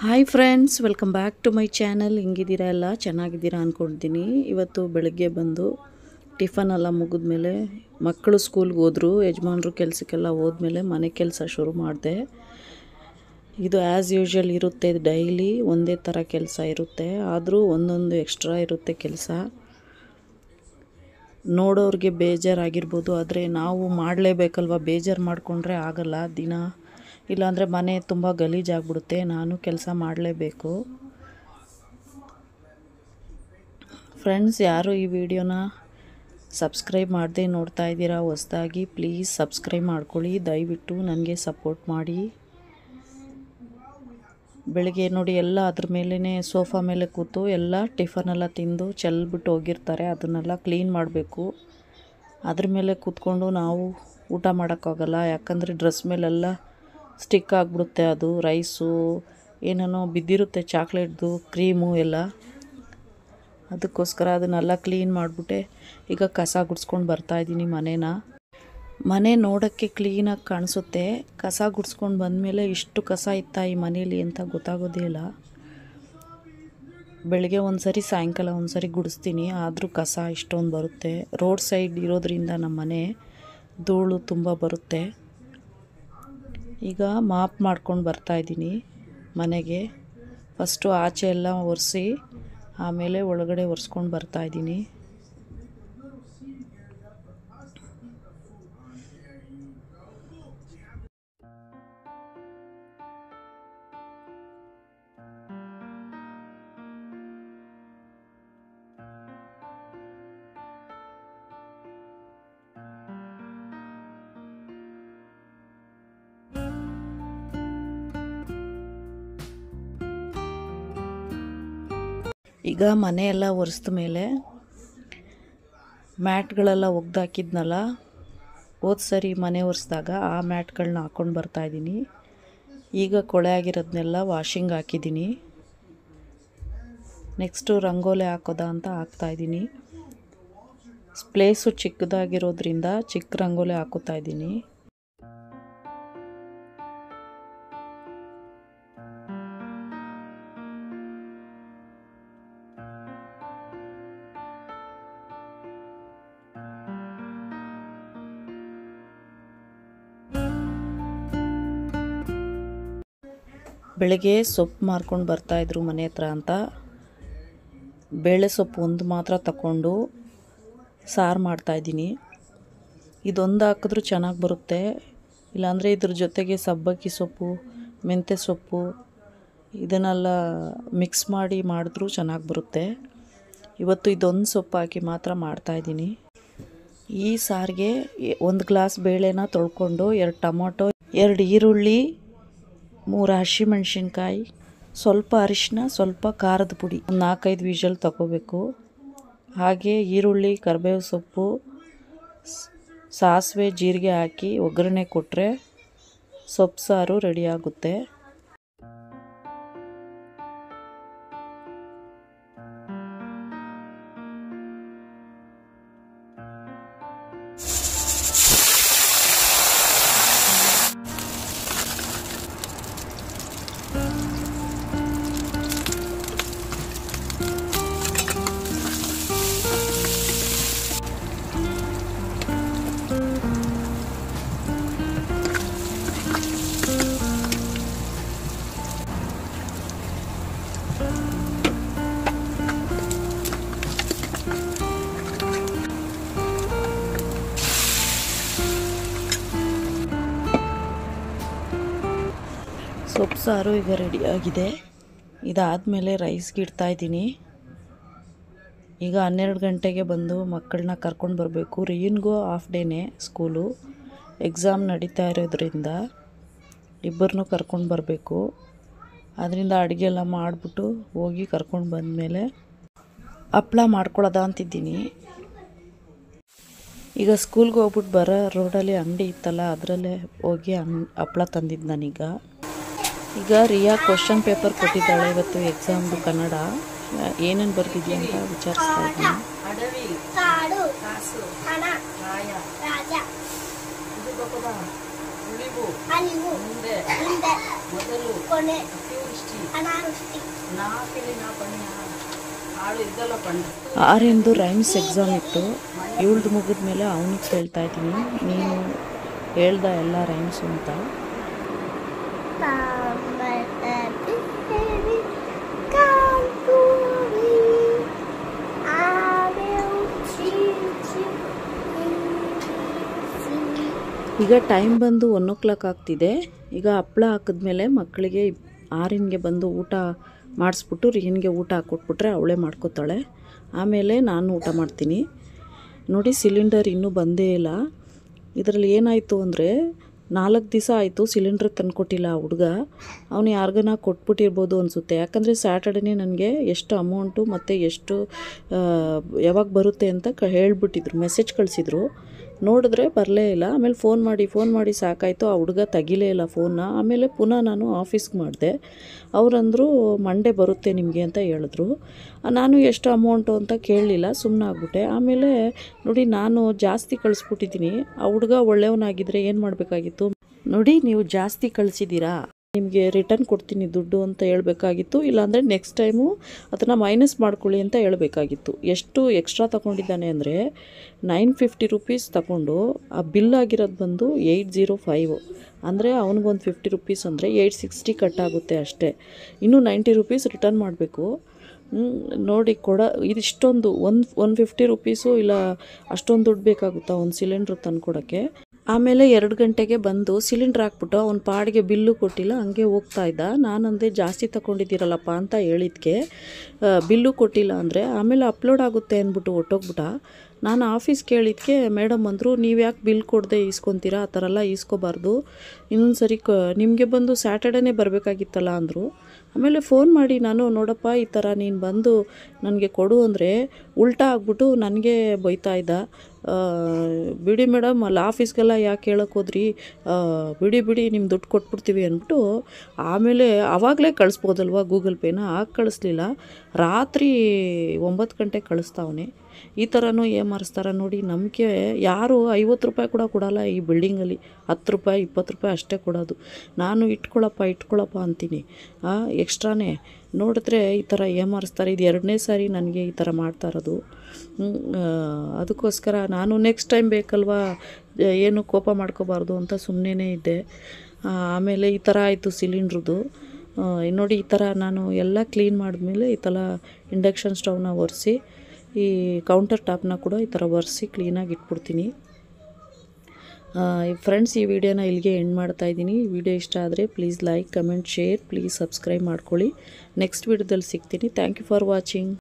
Hi friends welcome back to my channel ಹಿಂಗಿದ್ದೀರಾ ಎಲ್ಲ? ಚೆನ್ನಾಗಿದ್ದೀರಾ ಅಂದ್ಕೊಂಡಿದ್ದೀನಿ ಇವತ್ತು ಬೆಳಗ್ಗೆ ಬಂದು ಟಿಫನ್ ಎಲ್ಲ ಮುಗಿದ್ಮೇಲೆ ಮಕ್ಕಳು ಸ್ಕೂಲ್ಗೆ ಹೋದರು. ಯಜಮಾನ್ರು ಕೆಲಸಕ್ಕೆಲ್ಲ ಹೋದ್ಮೇಲೆ ಮನೆ ಕೆಲಸ ಶುರು ಮಾಡಿದೆ. ಇದು ಆ್ಯಸ್ ಯೂಶ್ವಲ್ ಇರುತ್ತೆ ಡೈಲಿ ಒಂದೇ ಥರ ಕೆಲಸ ಇರುತ್ತೆ. ಆದರೂ ಒಂದೊಂದು ಎಕ್ಸ್ಟ್ರಾ ಇರುತ್ತೆ ಕೆಲಸ. ನೋಡೋರಿಗೆ ಬೇಜಾರಾಗಿರ್ಬೋದು, ಆದರೆ ನಾವು ಮಾಡಲೇಬೇಕಲ್ವ? ಬೇಜಾರು ಮಾಡಿಕೊಂಡ್ರೆ ಆಗಲ್ಲ. ದಿನ ಇಲ್ಲಾಂದರೆ ಮನೆ ತುಂಬ ಗಲೀಜಾಗ್ಬಿಡುತ್ತೆ, ನಾನು ಕೆಲಸ ಮಾಡಲೇಬೇಕು. ಫ್ರೆಂಡ್ಸ್ ಯಾರು ಈ ವಿಡಿಯೋನ ಸಬ್ಸ್ಕ್ರೈಬ್ ಮಾಡದೆ ನೋಡ್ತಾ ಇದ್ದೀರಾ, ಹೊಸ್ದಾಗಿ ಪ್ಲೀಸ್ ಸಬ್ಸ್ಕ್ರೈಬ್ ಮಾಡ್ಕೊಳ್ಳಿ, ದಯವಿಟ್ಟು ನನಗೆ ಸಪೋರ್ಟ್ ಮಾಡಿ. ಬೆಳಿಗ್ಗೆ ನೋಡಿ ಎಲ್ಲ ಅದ್ರ ಮೇಲೇ ಸೋಫಾ ಮೇಲೆ ಕೂತು ಎಲ್ಲ ಟಿಫನೆಲ್ಲ ತಿಂದು ಚೆಲ್ಬಿಟ್ಟು ಹೋಗಿರ್ತಾರೆ, ಅದನ್ನೆಲ್ಲ ಕ್ಲೀನ್ ಮಾಡಬೇಕು. ಅದ್ರ ಮೇಲೆ ಕೂತ್ಕೊಂಡು ನಾವು ಊಟ ಮಾಡೋಕ್ಕಾಗಲ್ಲ, ಯಾಕಂದರೆ ಡ್ರೆಸ್ ಮೇಲೆಲ್ಲ ಸ್ಟಿಕ್ ಆಗಿಬಿಡುತ್ತೆ ಅದು, ರೈಸು, ಏನೇನೋ ಬಿದ್ದಿರುತ್ತೆ, ಚಾಕ್ಲೇಟ್ದು, ಕ್ರೀಮು ಎಲ್ಲ. ಅದಕ್ಕೋಸ್ಕರ ಅದನ್ನೆಲ್ಲ ಕ್ಲೀನ್ ಮಾಡಿಬಿಟ್ಟೆ. ಈಗ ಕಸ ಗುಡ್ಸ್ಕೊಂಡು ಬರ್ತಾಯಿದ್ದೀನಿ ಮನೇನ. ಮನೆ ನೋಡೋಕ್ಕೆ ಕ್ಲೀನಾಗಿ ಕಾಣಿಸುತ್ತೆ. ಕಸ ಗುಡ್ಸ್ಕೊಂಡು ಬಂದಮೇಲೆ ಇಷ್ಟು ಕಸ ಇತ್ತಾ ಈ ಮನೇಲಿ ಅಂತ ಗೊತ್ತಾಗೋದೇ ಇಲ್ಲ. ಬೆಳಗ್ಗೆ ಒಂದು ಸರಿ ಸಾಯಂಕಾಲ ಒಂದು ಸರಿ ಗುಡಿಸ್ತೀನಿ. ಆದರೂ ಕಸ ಇಷ್ಟೊಂದು ಬರುತ್ತೆ. ರೋಡ್ ಸೈಡ್ ಇರೋದ್ರಿಂದ ನಮ್ಮ ಮನೆ ಧೂಳು ತುಂಬ ಬರುತ್ತೆ. ಈಗ ಮಾಪ್ ಮಾಡ್ಕೊಂಡು ಬರ್ತಾಯಿದ್ದೀನಿ ಮನೆಗೆ. ಫಸ್ಟು ಆಚೆ ಎಲ್ಲ ಒರೆಸಿ ಆಮೇಲೆ ಒಳಗಡೆ ಒರೆಸ್ಕೊಂಡು ಬರ್ತಾಯಿದ್ದೀನಿ ಈಗ ಮನೆಯೆಲ್ಲ ಒರೆಸಿದ ಮೇಲೆ ಮ್ಯಾಟ್ಗಳೆಲ್ಲ ಒಗ್ದಾಕಿದ್ನಲ್ಲ, ಹೋದ ಸರಿ ಮನೆ ಒರೆಸಿದಾಗ ಆ ಮ್ಯಾಟ್ಗಳನ್ನ ಹಾಕ್ಕೊಂಡು ಬರ್ತಾಯಿದ್ದೀನಿ ಈಗ ಕೊಳೆ ಆಗಿರೋದನ್ನೆಲ್ಲ ವಾಷಿಂಗ್ ಹಾಕಿದ್ದೀನಿ. ನೆಕ್ಸ್ಟು ರಂಗೋಲೆ ಹಾಕೋದಾ ಅಂತ ಹಾಕ್ತಾಯಿದ್ದೀನಿ ಪ್ಲೇಸು ಚಿಕ್ಕದಾಗಿರೋದ್ರಿಂದ ಚಿಕ್ಕ ರಂಗೋಲೆ ಹಾಕೋತಾ ಇದ್ದೀನಿ. ಬೆಳಗ್ಗೆ ಸೊಪ್ಪು ಮಾರ್ಕೊಂಡು ಬರ್ತಾಯಿದ್ರು ಮನೆ ಹತ್ರ ಅಂತ. ಬೇಳೆ ಸೊಪ್ಪು ಒಂದು ಮಾತ್ರ ತಗೊಂಡು ಸಾರು ಮಾಡ್ತಾಯಿದ್ದೀನಿ ಇದೊಂದು ಹಾಕಿದ್ರೂ ಚೆನ್ನಾಗಿ ಬರುತ್ತೆ. ಇಲ್ಲಾಂದರೆ ಇದ್ರ ಜೊತೆಗೆ ಸಬ್ಬಕ್ಕಿ ಸೊಪ್ಪು, ಮೆಂತ್ಯ ಸೊಪ್ಪು, ಇದನ್ನೆಲ್ಲ ಮಿಕ್ಸ್ ಮಾಡಿ ಮಾಡಿದ್ರೂ ಚೆನ್ನಾಗಿ ಬರುತ್ತೆ. ಇವತ್ತು ಇದೊಂದು ಸೊಪ್ಪು ಹಾಕಿ ಮಾತ್ರ ಮಾಡ್ತಾಯಿದ್ದೀನಿ ಈ ಸಾರಿಗೆ ಒಂದು ಗ್ಲಾಸ್ ಬೇಳೆನ ತೊಳ್ಕೊಂಡು ಎರಡು ಟೊಮೊಟೊ, ಎರಡು ಈರುಳ್ಳಿ ಮೂರು ಹಸಿಮೆಣ್ಸಿನ್ಕಾಯಿ ಸ್ವಲ್ಪ ಅರಿಶಿನ ಸ್ವಲ್ಪ ಖಾರದ ಪುಡಿ. ಒಂದು ನಾಲ್ಕೈದು ವಿಷಲ್ ತಗೋಬೇಕು. ಹಾಗೆ ಈರುಳ್ಳಿ ಕರಿಬೇವು ಸೊಪ್ಪು ಸಾಸಿವೆ, ಜೀರಿಗೆ ಹಾಕಿ ಒಗ್ಗರಣೆ ಕೊಟ್ಟರೆ ಸೊಪ್ಪು ಸಾರು ರೆಡಿಯಾಗುತ್ತೆ ಸೊಪ್ಪು ಸಾರು ಈಗ ರೆಡಿಯಾಗಿದೆ ಇದಾದಮೇಲೆ ರೈಸ್ಗೆ ಇಡ್ತಾಯಿದ್ದೀನಿ ಈಗ ಹನ್ನೆರಡು ಗಂಟೆಗೆ ಬಂದು ಮಕ್ಕಳನ್ನ ಕರ್ಕೊಂಡು ಬರಬೇಕು. ರೀನ್ಗೂ ಹಾಫ್ ಡೇನೇ ಸ್ಕೂಲು ಎಕ್ಸಾಮ್ ನಡೀತಾ ಇರೋದ್ರಿಂದ ಇಬ್ಬರನ್ನೂ ಕರ್ಕೊಂಡು ಬರಬೇಕು. ಅದರಿಂದ ಅಡುಗೆ ಎಲ್ಲ ಮಾಡಿಬಿಟ್ಟು ಹೋಗಿ ಕರ್ಕೊಂಡು ಬಂದಮೇಲೆ ಹಪ್ಳ ಮಾಡ್ಕೊಳ್ಳೋದ ಅಂತಿದ್ದೀನಿ. ಈಗ ಸ್ಕೂಲ್ಗೆ ಹೋಗ್ಬಿಟ್ಟು ಬರೋ ರೋಡಲ್ಲಿ ಅಂಗಡಿ ಇತ್ತಲ್ಲ ಅದರಲ್ಲೇ ಹೋಗಿ ಅಂಗ್ ಹಪ್ಳ ತಂದಿದ್ದು ನಾನೀಗ. ಈಗ ರಿಯಾ ಕ್ವಶನ್ ಪೇಪರ್ ಕೊಟ್ಟಿದ್ದಾಳೆ ಇವತ್ತು ಎಕ್ಸಾಮ್ದು ಕನ್ನಡ. ಏನೇನು ಬರ್ತಿದ್ಯಾ ಅಂತ ವಿಚಾರಿಸ್ತಾ ಇದ್ದೀನಿ. ಕಾಡು ಉಳಿವು ಅಳಿವು ಮುಂದೆ. ಹಿಂದೆ ಮೊದಲು ಕೊನೆ. ಅತಿವೃಷ್ಟಿ. ಅನಾವೃಷ್ಟಿ. ನಾ ಪಣ್ಣ ಆಳು ಇದ್ದಲ್ಲ ಪಣ್ಣ ಆರೆಂದು ರೈಮ್ಸ್ ಎಕ್ಸಾಮ್ ಇತ್ತು. ಇವಳ್ದು ಮುಗಿದ ಮೇಲೆ ಅವನಿಗೆ ಕೇಳ್ತಾ ಇದ್ದೀನಿ. ನೀನು ಹೇಳ್ದ ಎಲ್ಲ ರೈಮ್ಸು ಅಂತ ಈಗ ಟೈಮ್ ಬಂದು ಒನ್ ಓ ಕ್ಲಾಕ್ ಆಗ್ತಿದೆ. ಈಗ ಹಪ್ಪಳ ಹಾಕಿದ್ಮೇಲೆ ಮಕ್ಕಳಿಗೆ ಆರಿನ್ಗೆ ಬಂದು ಊಟ ಮಾಡಿಸ್ಬಿಟ್ಟು ರಿಹಿನ್ಗೆ ಊಟ ಹಾಕ್ಕೊಟ್ಬಿಟ್ರೆ ಅವಳೇ ಮಾಡ್ಕೋತಾಳೆ. ಆಮೇಲೆ ನಾನು ಊಟ ಮಾಡ್ತೀನಿ. ನೋಡಿ ಸಿಲಿಂಡರ್ ಇನ್ನೂ ಬಂದೇ ಇಲ್ಲ. ಇದರಲ್ಲಿ ಏನಾಯಿತು ಅಂದರೆ ನಾಲ್ಕು ದಿವಸ ಆಯಿತು ಸಿಲಿಂಡ್ರ್ ತಂದುಕೊಟ್ಟಿಲ್ಲ ಆ ಹುಡುಗ. ಅವನು ಯಾರಿಗನ ಕೊಟ್ಬಿಟ್ಟಿರ್ಬೋದು ಅನಿಸುತ್ತೆ. ಯಾಕಂದರೆ ಸ್ಯಾಟರ್ಡೇನೇ ನನಗೆ ಎಷ್ಟು ಅಮೌಂಟು ಮತ್ತು ಎಷ್ಟು ಯಾವಾಗ ಬರುತ್ತೆ ಅಂತ ಕ, ಹೇಳ್ಬಿಟ್ಟಿದ್ರು ಮೆಸೇಜ್ ಕಳಿಸಿದ್ರು. ನೋಡಿದ್ರೆ ಬರಲೇ ಇಲ್ಲ. ಆಮೇಲೆ ಫೋನ್ ಮಾಡಿ ಫೋನ್ ಮಾಡಿ ಸಾಕಾಯಿತು. ಆ ಹುಡುಗ ತೆಗಿಲೇ ಇಲ್ಲ ಫೋನ್ನ ಆಮೇಲೆ ಪುನಃ ನಾನು ಆಫೀಸ್ಗೆ ಮಾಡಿದೆ. ಅವರಂದರು, ಮಂಡೇ ಬರುತ್ತೆ ನಿಮಗೆ ಅಂತ ಹೇಳಿದ್ರು. ನಾನು ಎಷ್ಟು ಅಮೌಂಟು ಅಂತ ಕೇಳಲಿಲ್ಲ ಸುಮ್ಮನೆ ಆಗ್ಬಿಟ್ಟೆ. ಆಮೇಲೆ ನೋಡಿ, ನಾನು ಜಾಸ್ತಿ ಕಳಿಸ್ಬಿಟ್ಟಿದ್ದೀನಿ. ಆ ಹುಡುಗ ಒಳ್ಳೆಯವನಾಗಿದ್ದರೆ ಏನು ಮಾಡಬೇಕಾಗಿತ್ತು? ನೋಡಿ, ನೀವು ಜಾಸ್ತಿ ಕಳಿಸಿದ್ದೀರಾ? ನಿಮಗೆ ರಿಟರ್ನ್ ಕೊಡ್ತೀನಿ ದುಡ್ಡು ಅಂತ ಹೇಳಬೇಕಾಗಿತ್ತು. ಇಲ್ಲಾಂದರೆ ನೆಕ್ಸ್ಟ್ ಟೈಮು ಅದನ್ನು ಮೈನಸ್ ಮಾಡ್ಕೊಳ್ಳಿ ಅಂತ ಹೇಳಬೇಕಾಗಿತ್ತು. ಎಷ್ಟು ಎಕ್ಸ್ಟ್ರಾ ತಗೊಂಡಿದ್ದಾನೆ ಅಂದರೆ ನೈನ್ ಫಿಫ್ಟಿ ರುಪೀಸ್ ತಗೊಂಡು ಆ ಬಿಲ್ ಆಗಿರೋದು ಬಂದು ಏಯ್ಟ್ ಜೀರೋ ಫೈವ್ ಅಂದರೆ ಅವನಿಗೊಂದು ಫಿಫ್ಟಿ ರುಪೀಸ್ ಅಂದರೆ ಏಯ್ಟ್ ಸಿಕ್ಸ್ಟಿ ಕಟ್ ಆಗುತ್ತೆ ಅಷ್ಟೇ. ಇನ್ನೂ ನೈಂಟಿ ರುಪೀಸ್ ರಿಟರ್ನ್ ಮಾಡಬೇಕು. ನೋಡಿ ಕೊಡ, ಇದಿಷ್ಟೊಂದು, ಒಂದು ಒನ್ ಫಿಫ್ಟಿ ರುಪೀಸು ಇಲ್ಲ ಅಷ್ಟೊಂದು ದುಡ್ಡು ಬೇಕಾಗುತ್ತಾ? ಒಂದು ಸಿಲಿಂಡ್ರ್ ತಂದ್ಕೊಡೋಕ್ಕೆ? ಆಮೇಲೆ ಎರಡು ಗಂಟೆಗೆ ಬಂದು ಸಿಲಿಂಡ್ರ್ ಹಾಕ್ಬಿಟ್ಟು ಅವ್ನ ಪಾಡಿಗೆ ಬಿಲ್ಲು ಕೊಟ್ಟಿಲ್ಲ, ಹಂಗೆ ಹೋಗ್ತಾ ಇದ್ದ. ನಾನಂದೆ, ಜಾಸ್ತಿ ತಗೊಂಡಿದ್ದೀರಲ್ಲಪ್ಪ ಅಂತ ಹೇಳಿದ್ಕೆ. ಬಿಲ್ಲು ಕೊಟ್ಟಿಲ್ಲ ಅಂದರೆ ಆಮೇಲೆ ಅಪ್ಲೋಡ್ ಆಗುತ್ತೆ ಅಂದ್ಬಿಟ್ಟು ಹೊಟ್ಟೋಗ್ಬಿಟ್ಟ ನಾನು ಆಫೀಸ್ ಕೇಳಿದ್ಕೆ ಮೇಡಮ್ ಅಂದರು, ನೀವು ಯಾಕೆ ಬಿಲ್ ಕೊಡದೆ ಈಸ್ಕೊತೀರಾ? ಆ ಥರ ಎಲ್ಲ ಈಸ್ಕೋಬಾರ್ದು. ಇನ್ನೊಂದು ಸರಿ ಕ, ನಿಮಗೆ ಬಂದು ಸ್ಯಾಟರ್ಡೇನೇ ಬರಬೇಕಾಗಿತ್ತಲ್ಲ ಅಂದರು. ಆಮೇಲೆ ಫೋನ್ ಮಾಡಿ ನಾನು, ನೋಡಪ್ಪ, ಈ ಥರ ನೀನು ಬಂದು ನನಗೆ ಕೊಡು ಅಂದರೆ ಉಲ್ಟಾ ಆಗ್ಬಿಟ್ಟು ನನಗೆ ಬೈತಾ ಇದ್ದ. ಬಿಡಿ ಮೇಡಮ್, ಅಲ್ಲಿ ಆಫೀಸ್ಗೆಲ್ಲ ಯಾಕೆ ಹೇಳಕ್ಕೆ ಹೋದ್ರಿ? ಬಿಡಿ ಬಿಡಿ ನಿಮ್ಮ ದುಡ್ಡು ಕೊಟ್ಬಿಡ್ತೀವಿ ಅಂದ್ಬಿಟ್ಟು ಆಮೇಲೆ ಆವಾಗಲೇ ಕಳಿಸ್ಬೋದಲ್ವ ಗೂಗಲ್ ಪೇನ? ಆಗ ಕಳಿಸ್ಲಿಲ್ಲ. ರಾತ್ರಿ ಒಂಬತ್ತು ಗಂಟೆಗೆ ಕಳಿಸ್ತಾವನೆ. ಈ ಥರನೂ ಏಮಾರಿಸ್ತಾರೆ ನೋಡಿ ನಂಬಿಕೆ ಯಾರು ಐವತ್ತು ರೂಪಾಯಿ ಕೂಡ ಕೊಡಲ್ಲ ಈ ಬಿಲ್ಡಿಂಗಲ್ಲಿ. ಹತ್ತು ರೂಪಾಯಿ, ಇಪ್ಪತ್ತು ರೂಪಾಯಿ ಅಷ್ಟೇ ಕೊಡೋದು. ನಾನು ಇಟ್ಕೊಳ್ಳಪ್ಪ ಇಟ್ಕೊಳ್ಳಪ್ಪ ಅಂತೀನಿ. ಎಕ್ಸ್ಟ್ರಾನೇ ನೋಡಿದ್ರೆ ಈ ಥರ ಏಮಾರಿಸ್ತಾರೆ. ಇದು ಎರಡನೇ ಸಾರಿ ನನಗೆ ಈ ಥರ ಮಾಡ್ತಾ ಇರೋದು. ಅದಕ್ಕೋಸ್ಕರ ನಾನು ನೆಕ್ಸ್ಟ್ ಟೈಮ್ ಬೇಕಲ್ವಾ, ಏನು ಕೋಪ ಮಾಡ್ಕೋಬಾರ್ದು ಅಂತ ಸುಮ್ಮನೆ ಇದ್ದೆ. ಆಮೇಲೆ ಈ ಥರ ಆಯಿತು ಸಿಲಿಂಡ್ರದ್ದು ನೋಡಿ ಈ ಥರ ನಾನು ಎಲ್ಲ ಕ್ಲೀನ್ ಮಾಡಿದ್ಮೇಲೆ ಈ ಥರ ಇಂಡಕ್ಷನ್ ಸ್ಟವ್ನ ಒರೆಸಿ, ಈ ಕೌಂಟರ್ ಟಾಪ್ನ ಕೂಡ ಈ ಥರ ಒರೆಸಿ ಕ್ಲೀನಾಗಿ ಇಟ್ಬಿಡ್ತೀನಿ. ಫ್ರೆಂಡ್ಸ್ ಈ ವಿಡಿಯೋನ ಇಲ್ಲಿಗೆ ಎಂಡ್ ಮಾಡ್ತಾ ಇದ್ದೀನಿ. ವಿಡಿಯೋ ಇಷ್ಟ ಆದರೆ please like comment share please subscribe ಮಾಡ್ಕೊಳ್ಳಿ. ನೆಕ್ಸ್ಟ್ ವಿಡಿಯೋದಲ್ಲಿ ಸಿಗ್ತೀನಿ. Thank you for watching